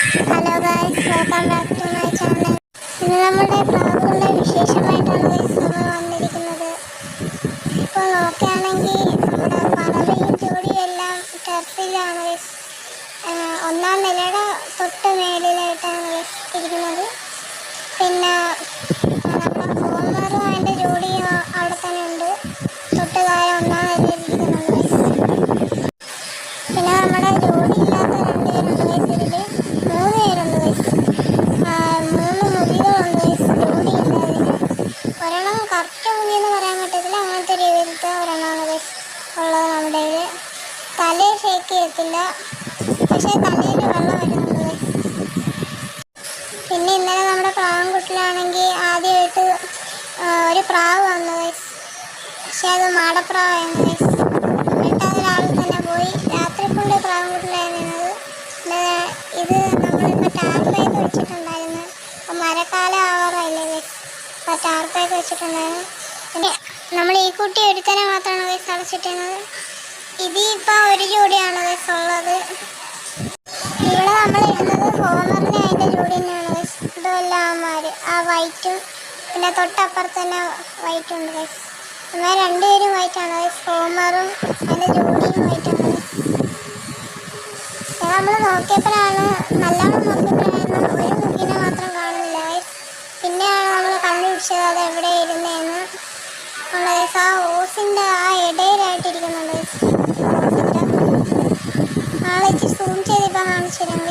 Hello guys welcome back to my channel ഇന്ന് നമ്മുടെ പ്രാവുകളുടെ വിശേഷമായിട്ടാണ് guys നമ്മൾ വന്നിരിക്കുന്നത്. ഇപ്പോൾ നോക്കുകയാണെങ്കിൽ നമ്മുടെ പറവയും ജോഡിയും എല്ലാം ടെറസിലാണ് ഗൈസ് ഒന്നാം നിലയുടെ തൊട്ട് മേളിലായിട്ടാണ് ഗൈസ് ഇരിക്കുന്നത്. വയസ്സ് ഉള്ളത് നമ്മുടെ തല ഷേക്ക് ചെയ്യത്തില്ല. പക്ഷേ തലയിൽ വെള്ളം വരുന്നുണ്ട്. പിന്നെ ഇന്നലെ നമ്മുടെ പ്രാവൻകുട്ടിലാണെങ്കിൽ ആദ്യമായിട്ട് ഒരു പ്രാവ് വന്നു പക്ഷേ അത് മാടപ്രാവായിരുന്നു എന്നിട്ട് അത് രാവിലെ തന്നെ പോയി. രാത്രി കൊണ്ട് പ്രാവൻകുട്ടിലായിരുന്നത് ഇത് നമ്മളിപ്പോൾ ടാർപ്പായിട്ട് വെച്ചിട്ടുണ്ടായിരുന്നു. മഴക്കാലം ആവാറായില്ലേ അപ്പോൾ ടാർപ്പായിട്ട് വെച്ചിട്ടുണ്ടായിരുന്നു. നമ്മൾ ഈ കുട്ടി ഒരുത്തനെ മാത്രമാണ് വയസ്സ് അടച്ചിട്ടുന്നത് ഇതിപ്പോൾ ഒരു ജോഡിയാണ് വയസ്സ് ഉള്ളത്? ഇവിടെ നമ്മൾ ഇടുന്നത് ഹോമറിന് അതിന്റെ ജോഡി തന്നെയാണ് ഇതുമല്ല അവന്മാര്. ആ വൈറ്റും പിന്നെ തൊട്ടപ്പുറത്ത് തന്നെ വൈറ്റും ഉണ്ട് വയസ്സ് എന്നാൽ രണ്ടുപേരും വൈറ്റാണ് വയസ്സ് ഹോമറും അതിന്റെ ജോഡിയും വൈറ്റാണ് നമ്മൾ നോക്കിയപ്പോഴാണ് നല്ലോണം നോക്കിയപ്പോഴാണ് ഒരു മുഖിനെ മാത്രം കാണുന്നില്ല ഗൈസ് പിന്നെയാണ് നമ്മൾ കണ്ടുപിടിച്ചത് അത് എവിടെ ഇരുന്നതെന്ന് ഉള്ള ആ ഓസിന്റെ ആ ഇടയിലായിട്ടിരിക്കുന്നുണ്ട്. ഓസിന്റെ സൂം ചെയ്ത് ഇപ്പം കാണിച്ചു തരാം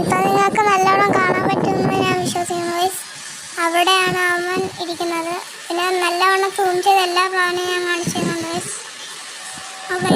ഇപ്പം നിങ്ങൾക്ക് നല്ലോണം കാണാൻ പറ്റുമെന്ന് ഞാൻ വിശ്വസിക്കുന്നു ഗൈസ് അവിടെയാണ് അവൻ ഇരിക്കുന്നത്. പിന്നെ നല്ലവണ്ണം സൂം ചെയ്ത് എല്ലാ പ്ലാനും ഞാൻ കാണിച്ചു അപ്പോൾ